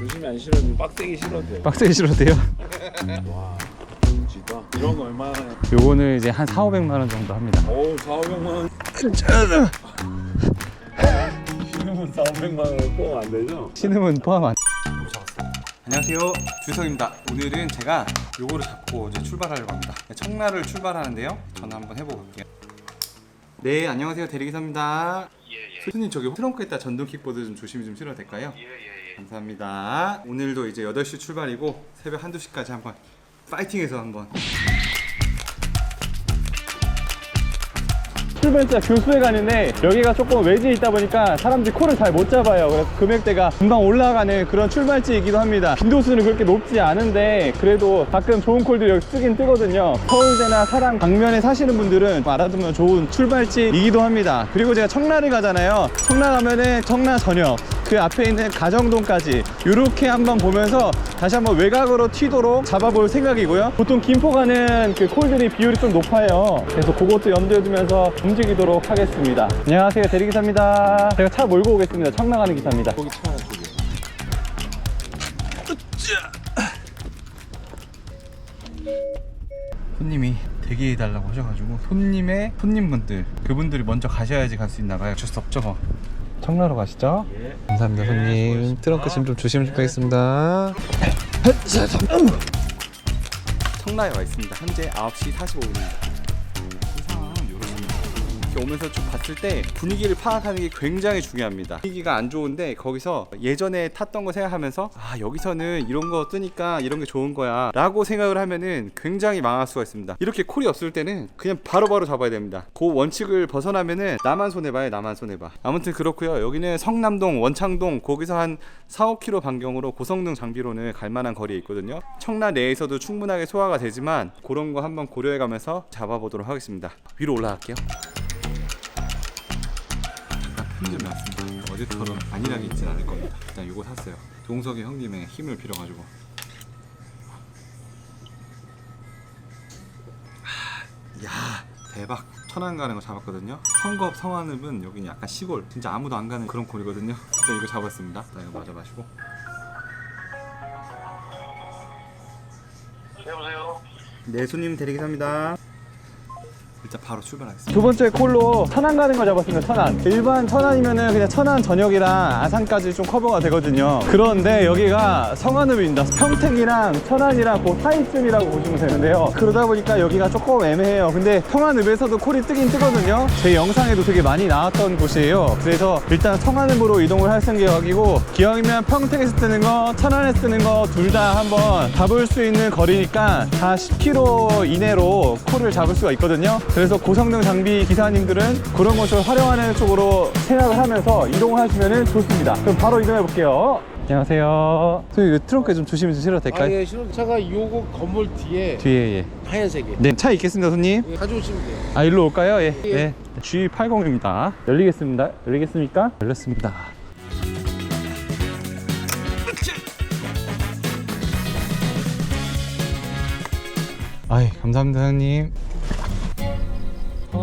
요즘에 안 싫어도 빡세게 싫어도 돼. 빡세게 싫어도 돼요? 와, 진짜. 이런 거 얼마나 해? 요거는 이제 한 4, 500만 원 정도 합니다. 어우, 4, 500만 원. 신으면 4, 500만 원을 꼭안 되죠? 신음은 포함 안. 안녕하세요 주석입니다 오늘은 제가 요거를 잡고 이제 출발하려고 합니다. 청라를 출발하는데요. 저는 한번 해보고 올게요. 네 안녕하세요. 대리기사입니다. 예 예. 손님 저기 트렁크에다 전동 킥보드 좀 조심히 좀 실어도 될까요? 예 예 예. 감사합니다. 오늘도 이제 8시 출발이고 새벽 1, 2시까지 한번 파이팅해서 한번 출발자 교수에 가는데 여기가 조금 외지에 있다 보니까 사람들이 코를 잘 못 잡아요. 그래서 금액대가 금방 올라가는 그런 출발지이기도 합니다. 빈도수는 그렇게 높지 않은데 그래도 가끔 좋은 콜들이 여기 뜨긴 뜨거든요. 서울대나 사랑 방면에 사시는 분들은 알아두면 좋은 출발지이기도 합니다. 그리고 제가 청라를 가잖아요. 청라 가면은 청라 전역 그 앞에 있는 가정동까지 이렇게 한번 보면서 다시 한번 외곽으로 튀도록 잡아볼 생각이고요. 보통 김포 가는 그 콜들이 비율이 좀 높아요. 그래서 그것도 염두에 두면서 움직이도록 하겠습니다. 안녕하세요. 대리기사입니다. 제가 차 몰고 오겠습니다. 청라 가는 기사입니다. 거기 차 주게. 손님이 대기해달라고 하셔가지고 손님의 손님분들 그분들이 먼저 가셔야지 갈 수 있나봐요. 어쩔 수 없죠. 뭐. 청라로 가시죠. 감사합니다, 손님. 트렁크 짐 좀 조심 좀 하겠습니다. 청라에 와 있습니다 현재 9시 45분입니다 항상 이렇습니다 이렇게 오면서 쭉 봤을 때 분위기를 파악하는 게 굉장히 중요합니다. 분위기가 안 좋은데 거기서 예전에 탔던 거 생각하면서 아 여기서는 이런 거 뜨니까 이런 게 좋은 거야 라고 생각을 하면은 굉장히 망할 수가 있습니다. 이렇게 콜이 없을 때는 그냥 바로 바로 잡아야 됩니다. 그 원칙을 벗어나면은 나만 손해봐요 나만 손해봐. 아무튼 그렇고요. 여기는 성남동 원창동 거기서 한 4, 5km 반경으로 고성능 장비로는 갈 만한 거리에 있거든요. 청라 내에서도 충분하게 소화가 되지만 그런 거 한번 고려해 가면서 잡아보도록 하겠습니다. 위로 올라갈게요. 편의점 나왔습니다. 어제처럼 안일하게 있진 않을 겁니다. 일단 이거 샀어요. 동석이 형님의 힘을 빌어가지고. 하, 야 대박. 천안 가는 거 잡았거든요. 성겁 성안읍은 여기는 약간 시골, 진짜 아무도 안 가는 그런 골이거든요. 일단 이거 잡았습니다. 일단 이거 맞아 마시고. 여보세요? 네 손님 대리기사입니다. 일단 바로 출발하겠습니다. 두 번째 콜로 천안 가는 거 잡았습니다. 천안. 일반 천안이면은 그냥 천안 전역이랑 아산까지 좀 커버가 되거든요. 그런데 여기가 성안읍입니다. 평택이랑 천안이랑 그 사이쯤이라고 보시면 되는데요. 그러다 보니까 여기가 조금 애매해요. 근데 성안읍에서도 콜이 뜨긴 뜨거든요. 제 영상에도 되게 많이 나왔던 곳이에요. 그래서 일단 성안읍으로 이동을 할 생각이고 기왕이면 평택에서 뜨는 거, 천안에서 뜨는 거 둘 다 한번 잡을 수 있는 거리니까 다 10km 이내로 콜을 잡을 수가 있거든요. 그래서 고성능 장비 기사님들은 그런 것을 활용하는 쪽으로 생각을 하면서 이동을 하시면 좋습니다. 그럼 바로 이동해 볼게요. 안녕하세요. 선생님, 트렁크에 좀 조심히 좀 실어도 될까요? 아, 예, 신혼차가 요거 건물 뒤에 뒤에, 예. 하얀색에. 네, 차 있겠습니다, 손님. 예, 가져오시면 돼요. 아, 일로 올까요? 예. 예. 네. G80입니다. 열리겠습니다. 열리겠습니까? 열렸습니다. 아이, 감사합니다, 사장님.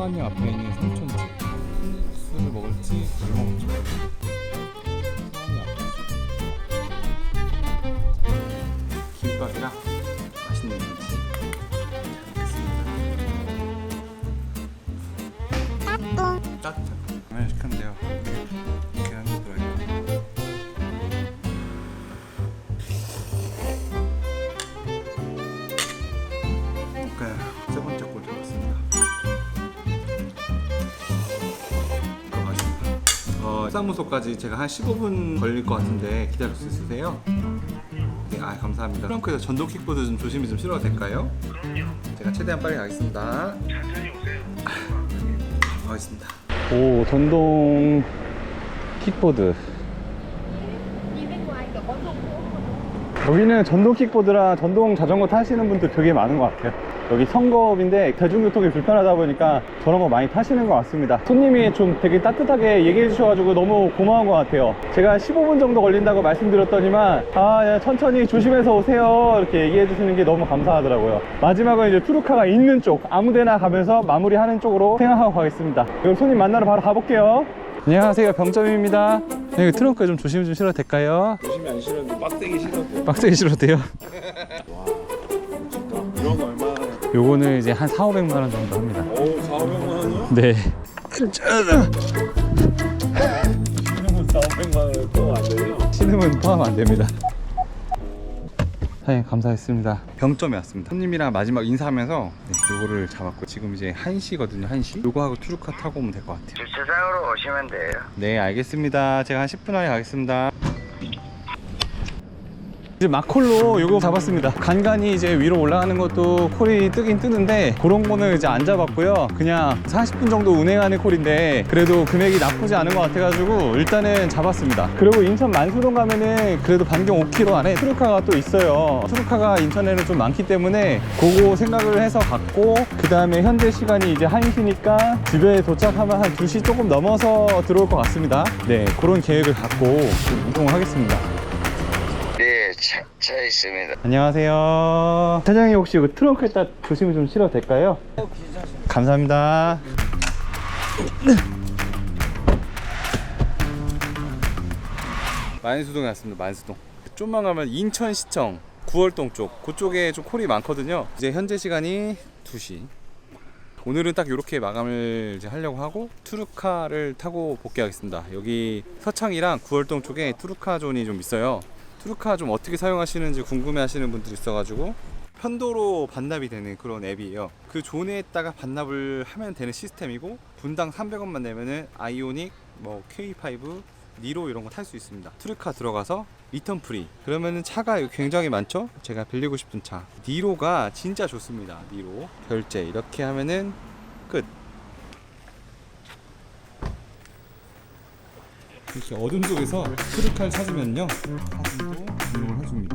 성안역 앞에 있는 삼촌집. 술을 먹을지, 물 먹을지. 사무소까지 제가 한 15분 걸릴 것 같은데 기다릴 수 있으세요? 네, 아 감사합니다. 트렁크에서 전동 킥보드 좀 조심히 좀 실어도 될까요? 그럼요. 제가 최대한 빨리 가겠습니다. 천천히 오세요. 가겠습니다. 오, 전동 킥보드. 여기는 전동 킥보드랑 전동 자전거 타시는 분들 되게 많은 것 같아요. 여기 성급인데 대중교통이 불편하다 보니까 저런 거 많이 타시는 것 같습니다. 손님이 좀 되게 따뜻하게 얘기해 주셔가지고 너무 고마운 것 같아요. 제가 15분 정도 걸린다고 말씀드렸더니만 아, 예, 천천히 조심해서 오세요. 이렇게 얘기해 주시는 게 너무 감사하더라고요. 마지막은 이제 투르카가 있는 쪽 아무데나 가면서 마무리하는 쪽으로 생각하고 가겠습니다. 그럼 손님 만나러 바로 가볼게요. 안녕하세요. 병점입니다. 여기 트렁크에 좀 조심 좀 실어도 될까요? 조심히 안 싫었는데 빡세게 싫었대. 빡세게 실어도 돼요? 요거는 이제 한 4, 500만 원 정도 합니다. 오 4, 500만 원이요? 네. 이런 거 4, 500만 원또안 돼요? 신음은 포함 안 됩니다. 사장님 감사했습니다. 병점에 왔습니다. 손님이랑 마지막 인사하면서 네, 요거를 잡았고 지금 이제 1시거든요. 1시. 요거 하고 투르카 타고 오면 될 것 같아요. 주차장으로 오시면 돼요. 네, 알겠습니다. 제가 한 10분 안에 가겠습니다. 이제 마콜로 요거 잡았습니다. 간간히 이제 위로 올라가는 것도 콜이 뜨긴 뜨는데 그런 거는 이제 안 잡았고요. 그냥 40분 정도 운행하는 콜인데 그래도 금액이 나쁘지 않은 것 같아가지고 일단은 잡았습니다. 그리고 인천 만수동 가면은 그래도 반경 5km 안에 트루카가 또 있어요. 트루카가 인천에는 좀 많기 때문에 그거 생각을 해서 갔고 그 다음에 현재 시간이 이제 1시니까 집에 도착하면 한 2시 조금 넘어서 들어올 것 같습니다. 네, 그런 계획을 갖고 좀 이동을 하겠습니다. 네, 차, 차 있습니다. 안녕하세요. 사장님 혹시 이거 트렁크에다 조심히 좀 실어도 될까요? 감사합니다. 만수동에 왔습니다. 만수동. 좀만 가면 인천시청 구월동 쪽 그쪽에 좀 콜이 많거든요. 이제 현재 시간이 2시. 오늘은 딱 이렇게 마감을 이제 하려고 하고 투르카를 타고 복귀하겠습니다. 여기 서창이랑 구월동 쪽에 투르카 존이 좀 있어요. 투르카 좀 어떻게 사용하시는지 궁금해 하시는 분들이 있어가지고 편도로 반납이 되는 그런 앱이에요. 그 존에다가 반납을 하면 되는 시스템이고 분당 300원만 내면은 아이오닉, 뭐 K5, 니로 이런 거 탈 수 있습니다. 트루카 들어가서 리턴 프리. 그러면은 차가 굉장히 많죠? 제가 빌리고 싶은 차. 니로가 진짜 좋습니다. 니로. 결제 이렇게 하면은 끝. 이렇게 어둠 속에서 트루카를 찾으면요. 사진도 등록을 해줍니다.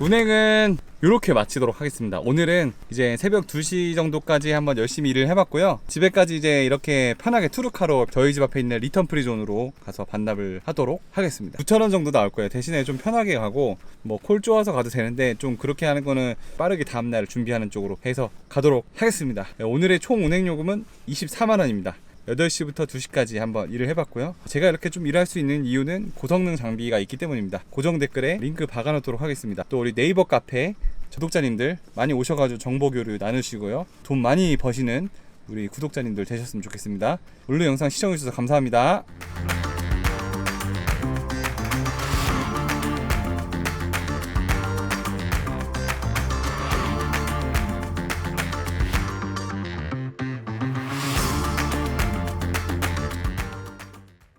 운행은 이렇게 마치도록 하겠습니다. 오늘은 이제 새벽 2시 정도까지 한번 열심히 일을 해봤고요. 집에까지 이제 이렇게 편하게 투르카로 저희 집 앞에 있는 리턴 프리존으로 가서 반납을 하도록 하겠습니다. 9,000원 정도 나올 거예요. 대신에 좀 편하게 가고 뭐 콜 쪼아서 가도 되는데 좀 그렇게 하는 거는 빠르게 다음날 준비하는 쪽으로 해서 가도록 하겠습니다. 네, 오늘의 총 운행 요금은 24만 원입니다. 8시부터 2시까지 한번 일을 해봤고요. 제가 이렇게 좀 일할 수 있는 이유는 고성능 장비가 있기 때문입니다. 고정 댓글에 링크 박아놓도록 하겠습니다. 또 우리 네이버 카페 구독자님들 많이 오셔가지고 정보 교류 나누시고요. 돈 많이 버시는 우리 구독자님들 되셨으면 좋겠습니다. 오늘 영상 시청해주셔서 감사합니다.